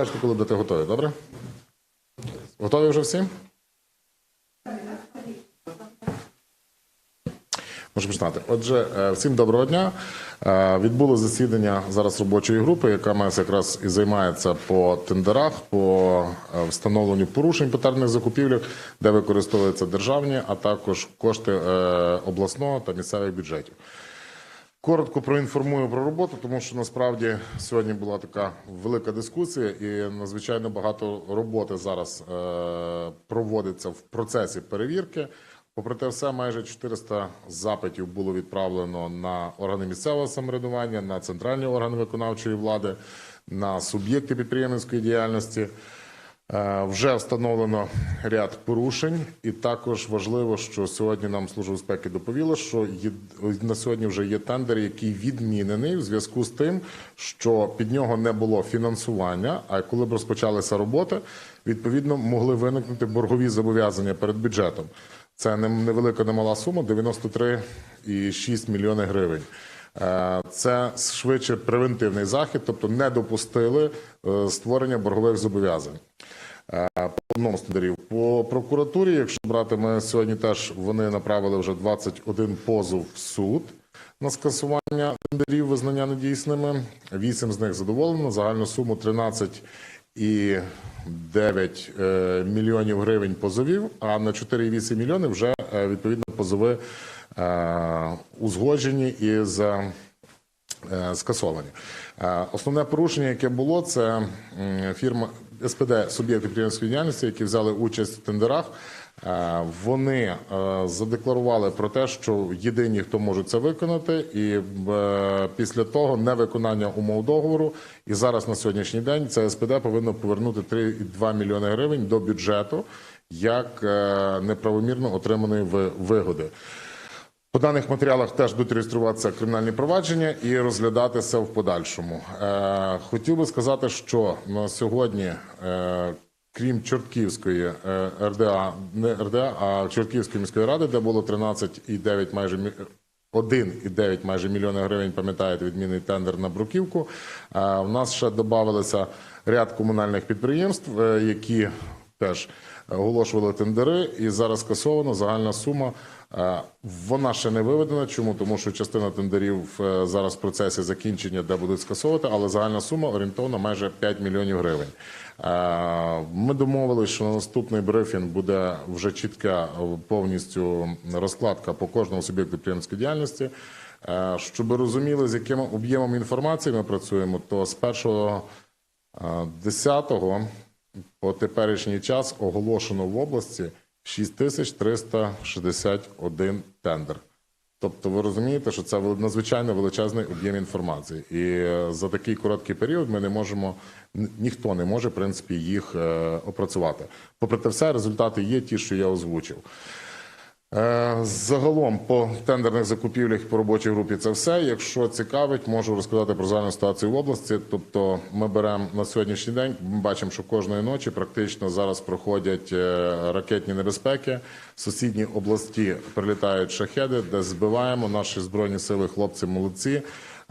Скажете, коли будете готові, добре? Готові вже всі? Можемо починати. Отже, е, всім доброго дня. Е, Відбуло засідання зараз робочої групи, яка має якраз і займається по тендерах, по е, встановленню порушень по тарних закупівлях, де використовуються державні, а також кошти обласного та місцевих бюджетів. Коротко проінформую про роботу, тому що насправді сьогодні була така велика дискусія, і надзвичайно багато роботи зараз е, проводиться в процесі перевірки. Попри те, все майже 400 запитів було відправлено на органи місцевого самоврядування, на центральні органи виконавчої влади, на суб'єкти підприємницької діяльності. Е, Вже встановлено ряд порушень, і також важливо, що сьогодні нам служба безпеки доповіла, що на сьогодні вже є тендер, який відмінений в зв'язку з тим, що під нього не було фінансування. А коли б розпочалися роботи, відповідно могли виникнути боргові зобов'язання перед бюджетом. Це невелика немала сума 93,6 мільйони гривень. Е, Це швидше превентивний захід, тобто не допустили е, створення боргових зобов'язань. Е, По одному з тендерів. По прокуратурі, якщо брати, ми сьогодні теж вони направили вже 21 позов в суд на скасування тендерів, визнання недійсними. Вісім з них задоволено. Загальну суму 13,9 е, мільйонів гривень позовів, а на 4,8 мільйони вже відповідно позови узгоджені і е, скасовані. Е, Основне порушення, яке було, це фірма СПД суб'єкти підприємницької діяльності, які взяли участь в тендерах. Е, Вони е, задекларували про те, що єдині, хто може це виконати, і е, після того невиконання умов договору. І зараз на сьогоднішній день це СПД повинно повернути 3,2 мільйони гривень до бюджету як е, неправомірно отриманої ви- вигоди. По даних матеріалах теж будуть реєструватися кримінальні провадження і розглядатися в подальшому. Е, хотів би сказати, що на сьогодні, е, крім Чортківської е, РДА, не РДА, а Чортківської міської ради, де було 13,9 майже мі- 1,9 майже мільйони гривень, пам'ятаєте, відмінний тендер на бруківку. В нас ще додавалися ряд комунальних підприємств, які теж оголошували тендери, і зараз скасовано загальна сума. Е, Вона ще не виведена. Чому? Тому що частина тендерів е, зараз в процесі закінчення, де будуть скасовувати, але загальна сума орієнтовна майже 5 мільйонів гривень. Е, Ми домовилися, що на наступний брифінг буде вже чітка повністю розкладка по кожному суб'єкту підприємницької діяльності. Щоб розуміли, з яким об'ємом інформації ми працюємо, то з першого 10-го по теперішній час оголошено в області 6361 тендер. Тобто ви розумієте, що це надзвичайно величезний об'єм інформації. І е, за такий короткий період ми не можемо, ніхто не може, в принципі, їх е, опрацювати. Попри те все, результати є ті, що я озвучив. Е, Загалом по тендерних закупівлях по робочій групі це все. Якщо цікавить, можу розказати про загальну ситуацію в області. Тобто, ми беремо на сьогоднішній день. Ми бачимо, що кожної ночі практично зараз проходять е, ракетні небезпеки. В сусідні області прилітають шахеди, де збиваємо наші збройні сили, хлопці молодці.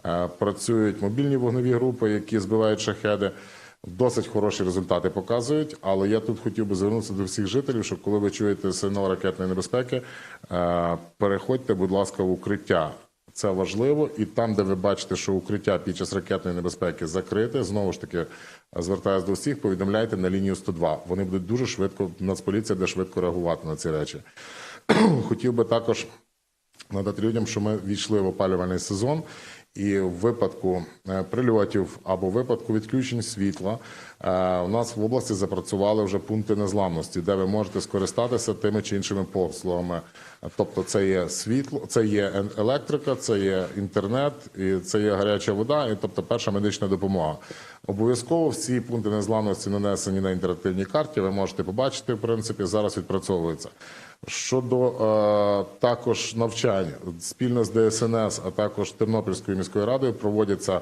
Е, Працюють мобільні вогневі групи, які збивають шахеди. Досить хороші результати показують, але я тут хотів би звернутися до всіх жителів, що коли ви чуєте сигнал ракетної небезпеки, е, переходьте, будь ласка, в укриття. Це важливо, і там, де ви бачите, що укриття під час ракетної небезпеки закрите, знову ж таки звертаюся до всіх, повідомляйте на лінію 102. Вони будуть дуже швидко, Нацполіція буде швидко реагувати на ці речі. Хотів би також надати людям, що ми війшли в опалювальний сезон, і в випадку е, прильотів або в випадку відключень світла е, у нас в області запрацювали вже пункти незламності, де ви можете скористатися тими чи іншими послугами. Тобто, це є світло, це є електрика, це є інтернет, і це є гаряча вода, і тобто перша медична допомога. Обов'язково всі пункти незламності нанесені на інтерактивній карті. Ви можете побачити, в принципі, зараз відпрацьовується. Щодо е, також навчань спільно з ДСНС, а також Тернопільською міською радою проводяться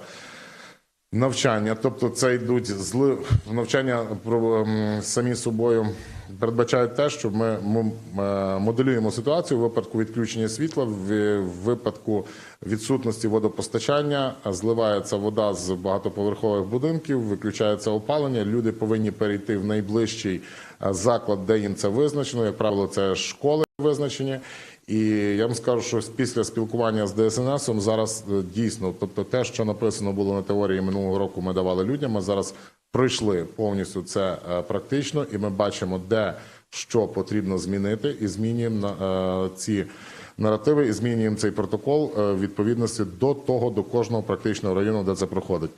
навчання. Тобто, це йдуть зли навчання про самі собою передбачають те, що ми, е, моделюємо ситуацію в випадку відключення світла, в, випадку відсутності водопостачання, зливається вода з багатоповерхових будинків, виключається опалення. Люди повинні перейти в найближчий е, заклад, де їм це визначено. Як правило, це школи визначені. І я вам скажу, що після спілкування з ДСНСом зараз е, дійсно, тобто те, що написано було на теорії минулого року, ми давали людям. Ми зараз пройшли повністю це е, практично, і ми бачимо, де що потрібно змінити, і змінюємо е, ці наративи, і змінюємо цей протокол е, в відповідності до того, до кожного практичного району, де це проходить.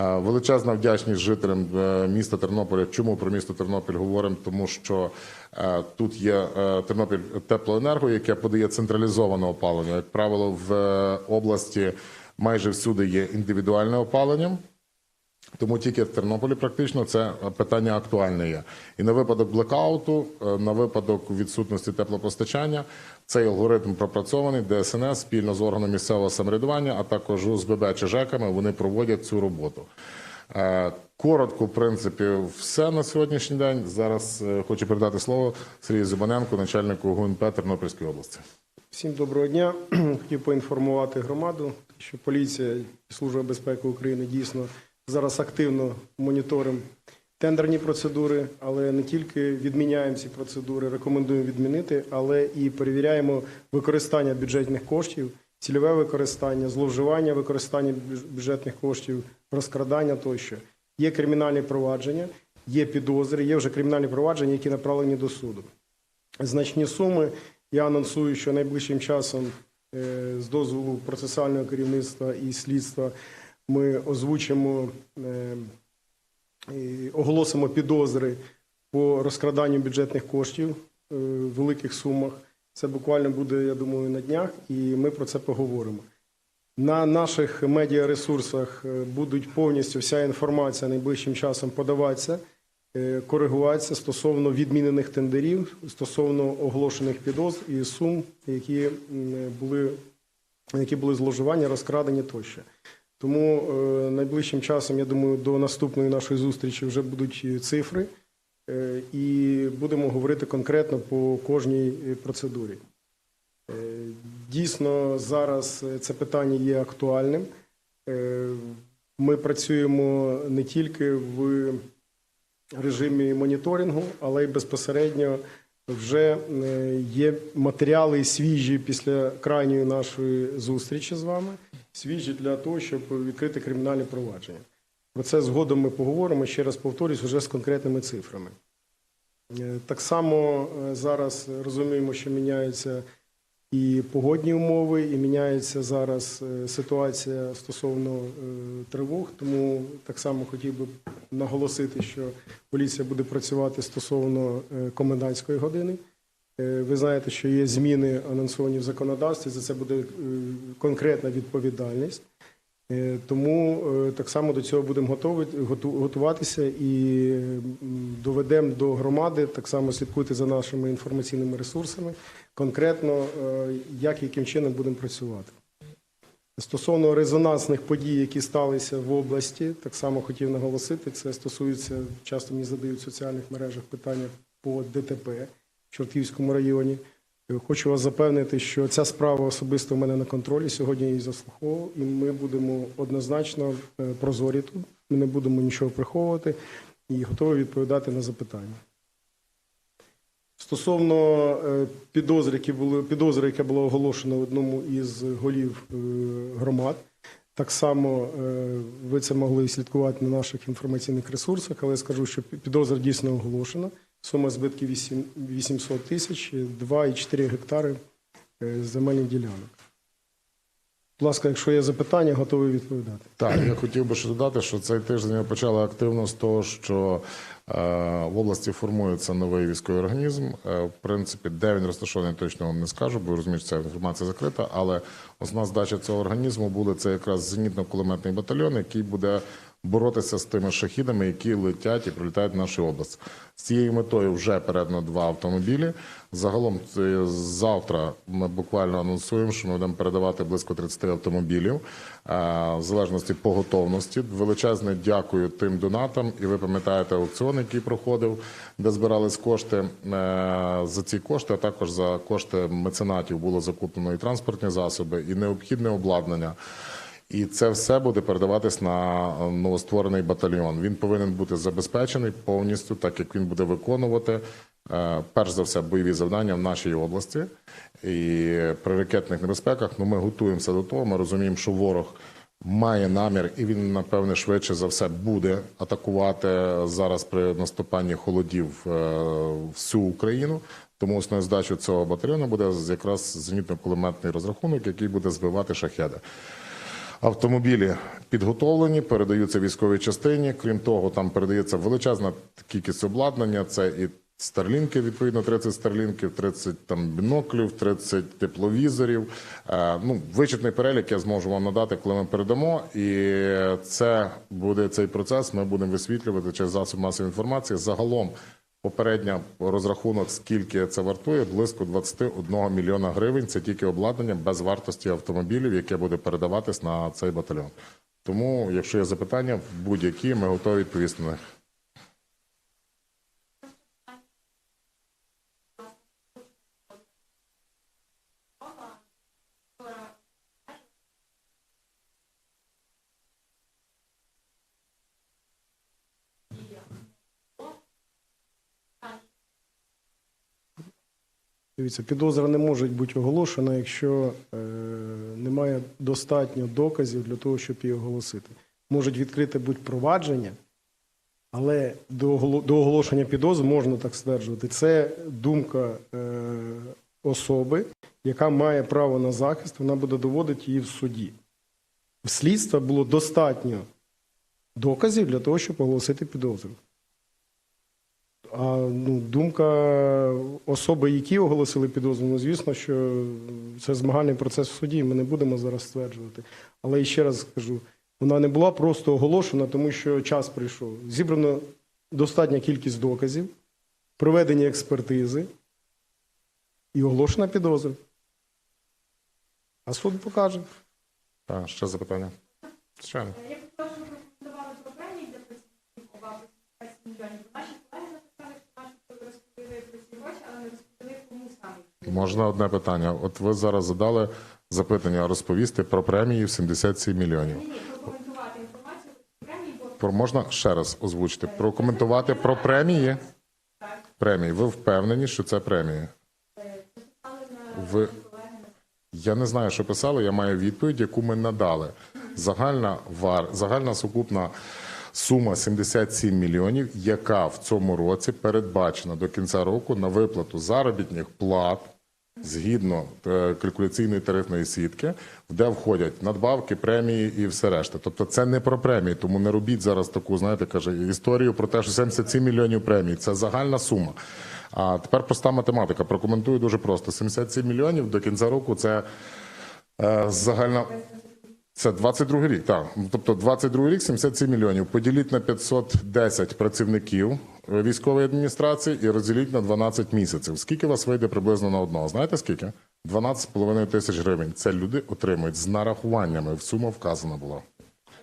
Е, Величезна вдячність жителям е, міста Тернополя. Чому про місто Тернопіль говоримо? Тому що е, тут є е, Тернопіль теплоенерго, яке подає централізоване опалення. Як правило, в е, області майже всюди є індивідуальне опалення. Тому тільки в Тернополі практично це питання актуальне є. І на випадок блекауту, е, на випадок відсутності теплопостачання, цей алгоритм пропрацьований, ДСНС спільно з органом місцевого самоврядування, а також УСББ чи ЖЕКами, вони проводять цю роботу. Е, Коротко, в принципі, все на сьогоднішній день. Зараз е, хочу передати слово Сергію Зубаненку, начальнику ГУНП Тернопільської області. Всім доброго дня. Хотів поінформувати громаду, що поліція і Служба безпеки України дійсно зараз активно моніторимо тендерні процедури, але не тільки відміняємо ці процедури, рекомендуємо відмінити, але і перевіряємо використання бюджетних коштів, цільове використання, зловживання використання бюджетних коштів, розкрадання тощо. Є кримінальні провадження, є підозри, є вже кримінальні провадження, які направлені до суду значні суми. Я анонсую, що найближчим часом е, з дозволу процесуального керівництва і слідства ми озвучимо, е, оголосимо підозри по розкраданню бюджетних коштів е, в великих сумах. Це буквально буде, я думаю, на днях, і ми про це поговоримо. На наших медіаресурсах е, будуть повністю вся інформація найближчим часом подаватися, коригуватися стосовно відмінених тендерів, стосовно оголошених підозр і сум, які були, які були зловживання, розкрадені тощо. Тому е, найближчим часом, я думаю, до наступної нашої зустрічі вже будуть цифри, е, і будемо говорити конкретно по кожній процедурі. Е, Дійсно, зараз це питання є актуальним. Ми працюємо не тільки в режимі моніторингу, але й безпосередньо вже є матеріали свіжі після крайньої нашої зустрічі з вами, свіжі для того, щоб відкрити кримінальне провадження. Про це згодом ми поговоримо. Ще раз повторюсь, вже з конкретними цифрами. Е, Так само е, зараз розуміємо, що міняються і погодні умови, і міняється зараз е, ситуація стосовно тривог. Тому так само хотів би наголосити, що поліція буде працювати стосовно комендантської години. Е, Ви знаєте, що є зміни анонсовані в законодавстві. За це буде е, конкретна відповідальність. Е, Тому так само до цього будемо готуватися і доведемо до громади. Так само слідкуйте за нашими інформаційними ресурсами. Конкретно, як і яким чином будемо працювати. Стосовно резонансних подій, які сталися в області, так само хотів наголосити. Це стосується часто мені задають в соціальних мережах питання по ДТП в Чортківському районі. Е, Хочу вас запевнити, що ця справа особисто в мене на контролі. Сьогодні я її заслуховував, і ми будемо однозначно е, прозорі тут. Ми не будемо нічого приховувати і готові відповідати на запитання. Стосовно е, підозр, які були підозри, яке було оголошено одному із голів громад, так само ви це могли слідкувати на наших інформаційних ресурсах, але скажу, що підозра дійсно оголошена. Сума збитків 8 800 тисяч, 2,4 гектари е, земельних ділянок. Будь ласка, якщо є запитання, готовий відповідати. Так, я хотів би ще додати, що цей тиждень ми почали активно з того, що е, в області формується новий військовий організм. Е, в принципі, де він розташований, точно вам не скажу, бо розумію, що ця інформація закрита. Але основна задача цього організму буде це якраз зенітно-кулеметний батальйон, який буде боротися з тими шахідами, які летять і прилітають в нашу область. З цією метою вже передано два автомобілі. Загалом завтра ми буквально анонсуємо, що ми будемо передавати близько 30 автомобілів, е, в залежності по готовності. Величезне дякую тим донатам. І ви пам'ятаєте аукціон, який проходив, де збирались кошти. Е, За ці кошти, а також за кошти меценатів було закуплено і транспортні засоби, і необхідне обладнання. І це все буде передаватись на е, новостворений батальйон. Він повинен бути забезпечений повністю, так як він буде виконувати е, перш за все бойові завдання в нашій області. І при ракетних небезпеках ну, ми готуємося до того. Ми розуміємо, що ворог має намір, і він напевне швидше за все буде атакувати зараз при наступанні холодів е, всю Україну. Тому основною задачою цього батальйону буде якраз зенітно-кулеметний розрахунок, який буде збивати шахеди. Автомобілі підготовлені, передаються військовій частині. Крім того, там передається величезна кількість обладнання. Це і старлінки, відповідно, 30 старлінків, 30 там біноклів, 30 тепловізорів. Е, ну, вичерпний перелік я зможу вам надати, коли ми передамо. І це буде цей процес. Ми будемо висвітлювати через засоб масової інформації. Загалом Попередня розрахунок, скільки це вартує, близько 21 мільйона гривень. Це тільки обладнання без вартості автомобілів, яке буде передаватись на цей батальйон. Тому, якщо є запитання, будь-які ми готові відповісти на них. Дивіться, підозра не може бути оголошена, якщо е, немає достатньо доказів для того, щоб її оголосити. Можуть відкрити будь провадження, але до, до оголошення підозри можна так стверджувати. Це думка е, особи, яка має право на захист, вона буде доводити її в суді. В слідства було достатньо доказів для того, щоб оголосити підозру. А ну, думка особи, які оголосили підозру, ну, звісно, що це змагальний процес в суді, ми не будемо зараз стверджувати. Але ще раз скажу, вона не була просто оголошена, тому що час прийшов. Зібрано достатня кількість доказів, проведені експертизи і оголошена підозра. А суд покаже. Так, ще запитання. Звичайно. Я б хотіла, щоб ви рекомендували про премії для працівників ОВА 5 мільйонів. Наші колеги написали, що наші розподілили про ці гроші, але не розподілили кому саме. Можна одне питання. От ви зараз задали запитання розповісти про премії в 77 мільйонів. Ні, ні, прокоментувати інформацію про премії, бо Про можна ще раз озвучити, прокоментувати про премії. Премії. Ви впевнені, що це премії? Ви я не знаю, що писали. Я маю відповідь, яку ми надали. Загальна вар, загальна сукупна сума 77 мільйонів, яка в цьому році передбачена до кінця року на виплату заробітних плат згідно е, калькуляційної тарифної сітки, де входять надбавки, премії і все решта. Тобто це не про премії, тому не робіть зараз таку, знаєте, каже, історію про те, що 77 мільйонів премій це загальна сума. А тепер проста математика. Прокоментую дуже просто: 77 мільйонів до кінця року це е, загальна. Це 22 рік, так. Тобто 22 рік 77 мільйонів. Поділіть на 510 працівників військової адміністрації і розділіть на 12 місяців. Скільки вас вийде приблизно на одного? Знаєте скільки? 12,5 тисяч гривень. Це люди отримують з нарахуваннями. Сума вказана була.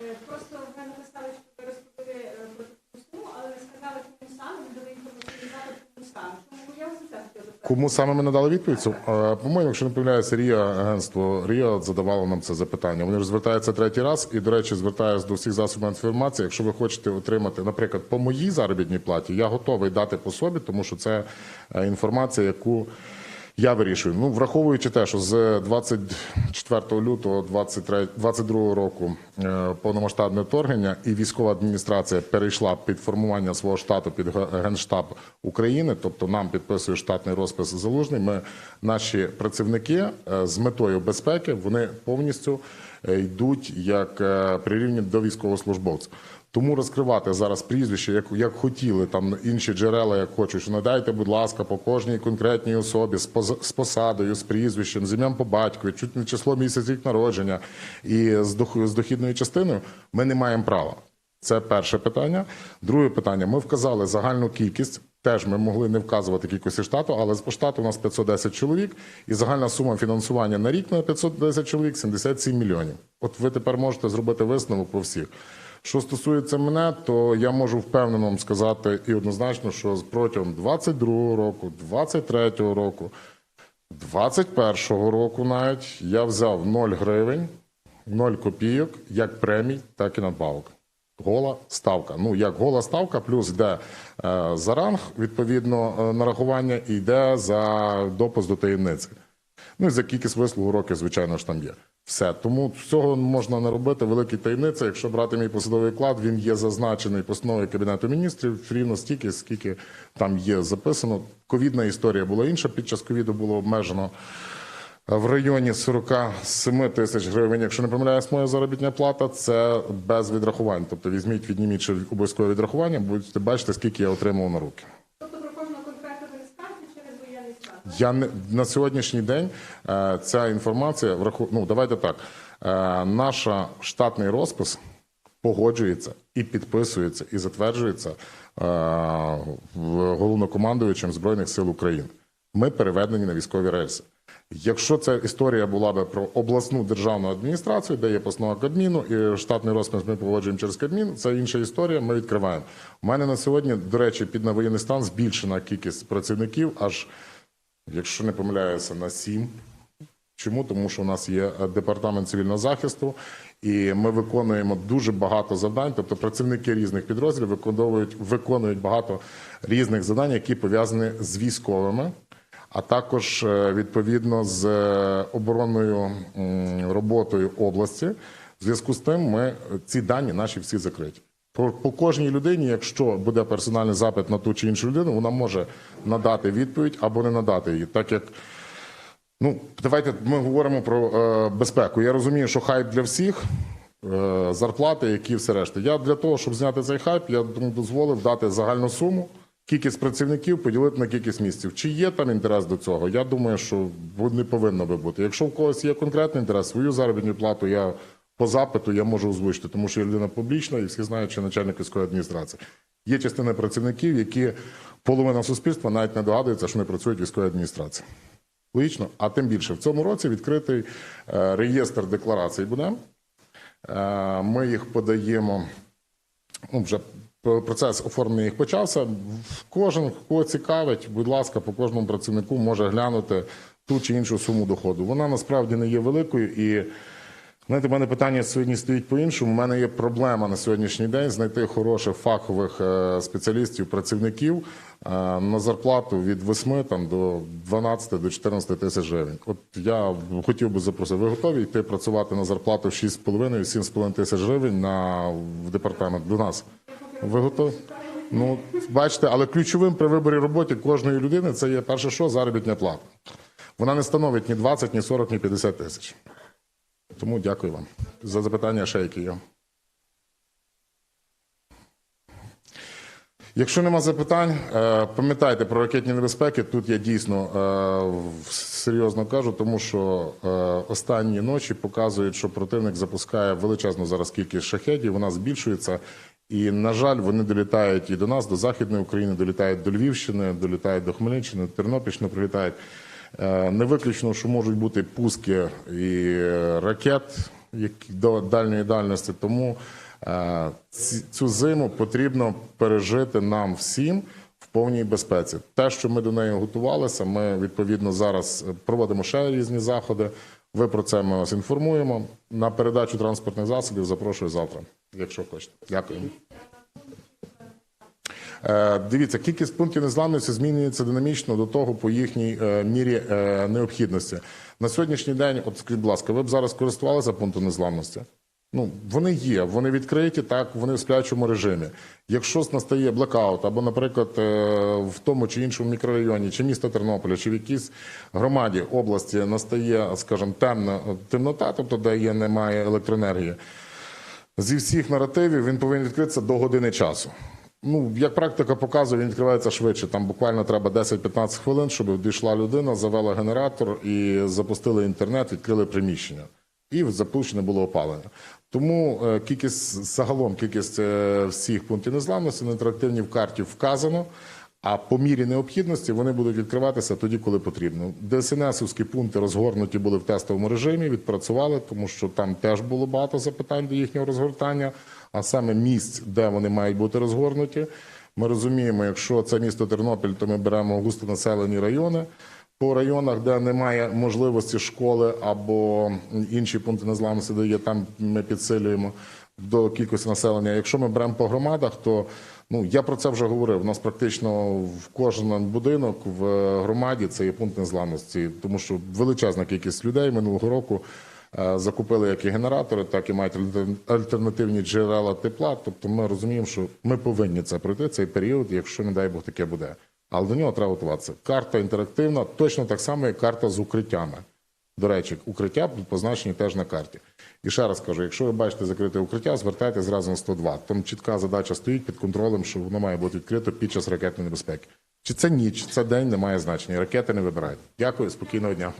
е, просто ви написали, що ви розповіли е, про таку суму, але не сказали, кому саме, не дали інформаційний запит, кому саме. Тому я ось це хотіла запитати. Кому саме ми надали відповідь? Е, По-моєму, якщо не помиляюся, Рія агентство Ріа задавало нам це запитання. Вони ж звертаються третій раз і, до речі, звертаюся до всіх засобів інформації. Якщо ви хочете отримати, наприклад, по моїй заробітній платі, я готовий дати по собі, тому що це е, інформація, яку. Я вирішую. Ну, враховуючи те, що з 24 лютого 23, 22 року е, повномасштабне вторгнення і військова адміністрація перейшла під формування свого штату під Генштаб України, тобто нам підписує штатний розпис залужний. Ми наші працівники е, з метою безпеки вони повністю е, йдуть як прирівняні до військовослужбовців. Тому розкривати зараз прізвище, як, як хотіли там інші джерела, як хочуть, що надайте, будь ласка, по кожній конкретній особі з, поз- з посадою, з прізвищем, з ім'ям по батькові, чуть не число місяць рік народження і з, дох, з дохідною частиною, ми не маємо права. Це перше питання. Друге питання. Ми вказали загальну кількість. Теж ми могли не вказувати кількості штату, але по штату у нас 510 чоловік, і загальна сума фінансування на рік на 510 чоловік 77 мільйонів. От ви тепер можете зробити висновок по всіх. Що стосується мене, то я можу впевнено вам сказати і однозначно, що протягом 22 року, 23 року, 21 року навіть я взяв 0 гривень, 0 копійок, як премій, так і надбавок. Гола ставка. Ну, як гола ставка, плюс йде е, за ранг, відповідно, е, нарахування, і йде за допуск до таємниці. Ну і за кількість вислугу років, звичайно ж, там є. Все. Тому цього можна не робити великі таємниці. Якщо брати мій посадовий клад, він є зазначений постановою Кабінету міністрів рівно стільки, скільки там є записано. Ковідна історія була інша. Під час ковіду було обмежено в районі 47 тисяч гривень. Якщо не помиляюсь, моя заробітна плата це без відрахувань. Тобто візьміть, відніміть обов'язкове відрахування, будете бачити, скільки я отримав на руки. Тобто про кожного конкретно ви не скажете через воєнний стан? Я не на сьогоднішній день е, ця інформація враху... Ну давайте так. Е, наша штатний розпис погоджується і підписується, і затверджується е, головнокомандуючим збройних сил України. Ми переведені на військові рельси. Якщо ця історія була би про обласну державну адміністрацію, де є постанова Кабміну і штатний розпис ми погоджуємо через Кабмін, це інша історія. Ми відкриваємо. У мене на сьогодні, до речі, під на воєнний стан збільшена кількість працівників аж якщо не помиляюся, на сім. Чому? Тому що у нас є е, департамент цивільного захисту, і ми виконуємо дуже багато завдань. Тобто працівники різних підрозділів виконують, виконують багато різних завдань, які пов'язані з військовими, а також е, відповідно з е, оборонною роботою області. В зв'язку з тим, ми ці дані наші всі закриті. По, по кожній людині, якщо буде персональний запит на ту чи іншу людину, вона може надати відповідь або не надати її, так як Ну, давайте ми говоримо про е, безпеку. Я розумію, що хайп для всіх, е, зарплати, які все решта. Я для того, щоб зняти цей хайп, я дозволив дати загальну суму, кількість працівників поділити на кількість місяців. Чи є там інтерес до цього? Я думаю, що не повинно би бути. Якщо в когось є конкретний інтерес, свою заробітну плату я по запиту я можу озвучити, тому що я людина публічна і всі знають, що начальник військової адміністрації. Є частина працівників, які половина суспільства навіть не догадується, що не працюють в військовій адміністрації. Логічно, а тим більше в цьому році відкритий е, реєстр декларацій буде. Е, Ми їх подаємо. Ну, вже процес оформлення їх почався. Кожен, кого цікавить, будь ласка, по кожному працівнику може глянути ту чи іншу суму доходу. Вона насправді не є великою і. Знаєте, в мене питання сьогодні стоїть по-іншому. У мене є проблема на сьогоднішній день знайти хороших фахових е, спеціалістів, працівників е, на зарплату від 8 там, до 12 до 14 тисяч гривень. От я хотів би запросити, ви готові йти працювати на зарплату в 6,5-7,5 тисяч гривень на в департамент до нас? Ви готові? Ну, бачите, але ключовим при виборі роботи кожної людини це є перше, що заробітня плата. Вона не становить ні 20, ні 40, ні 50 тисяч. Тому дякую вам за запитання, ще. Якщо нема запитань, е, пам'ятайте про ракетні небезпеки. Тут я дійсно е, серйозно кажу, тому що е, останні ночі показують, що противник запускає величезну зараз кількість шахедів, вона збільшується. І, на жаль, вони долітають і до нас, до Західної України, долітають до Львівщини, долітають до Хмельниччини, Тернопільщини прилітають. Е, Не виключно, що можуть бути пуски і е, ракет до дальньої дальності. Тому е, цю зиму потрібно пережити нам всім в повній безпеці. Те, що ми до неї готувалися, ми відповідно зараз проводимо ще різні заходи. Ви про це ми вас інформуємо. На передачу транспортних засобів запрошую завтра, якщо хочете. Дякую. Е, Дивіться, кількість пунктів незламності змінюється динамічно до того по їхній е, мірі е, необхідності. На сьогоднішній день, от скажіть, будь ласка, ви б зараз користувалися пунктом незламності? Ну, вони є, вони відкриті, так, вони в сплячому режимі. Якщо настає блекаут, або, наприклад, в тому чи іншому мікрорайоні, чи міста Тернополя, чи в якійсь громаді області настає, скажімо, темна темнота, тобто де є, немає електроенергії, зі всіх наративів він повинен відкритися до години часу. Ну, як практика показує, він відкривається швидше. Там буквально треба 10-15 хвилин, щоб дійшла людина, завела генератор і запустили інтернет, відкрили приміщення. І запущене було опалення. Тому е, кількість загалом кількість е, всіх пунктів незламності на інтерактивній в карті вказано. А по мірі необхідності вони будуть відкриватися тоді, коли потрібно. ДСНСовські пункти розгорнуті були в тестовому режимі, відпрацювали, тому що там теж було багато запитань до їхнього розгортання, а саме місць, де вони мають бути розгорнуті. Ми розуміємо, якщо це місто Тернопіль, то ми беремо густонаселені райони. По районах, де немає можливості школи або інші пункти незламності, де є там, ми підсилюємо до кількості населення. Якщо ми беремо по громадах, то ну я про це вже говорив. У нас практично в кожен будинок в громаді це є пункт незламності, тому що величезна кількість людей минулого року закупили як і генератори, так і мають альтернативні джерела тепла. Тобто ми розуміємо, що ми повинні це пройти цей період, якщо не дай Бог таке буде. Але до нього треба готуватися. Карта інтерактивна, точно так само, як карта з укриттями. До речі, укриття позначені теж на карті. І ще раз кажу: якщо ви бачите закрите укриття, звертайте зразу на 102. Там чітка задача стоїть під контролем, що воно має бути відкрито під час ракетної небезпеки. Чи це ніч, чи це день, не має значення. Ракети не вибирають. Дякую, спокійного дня.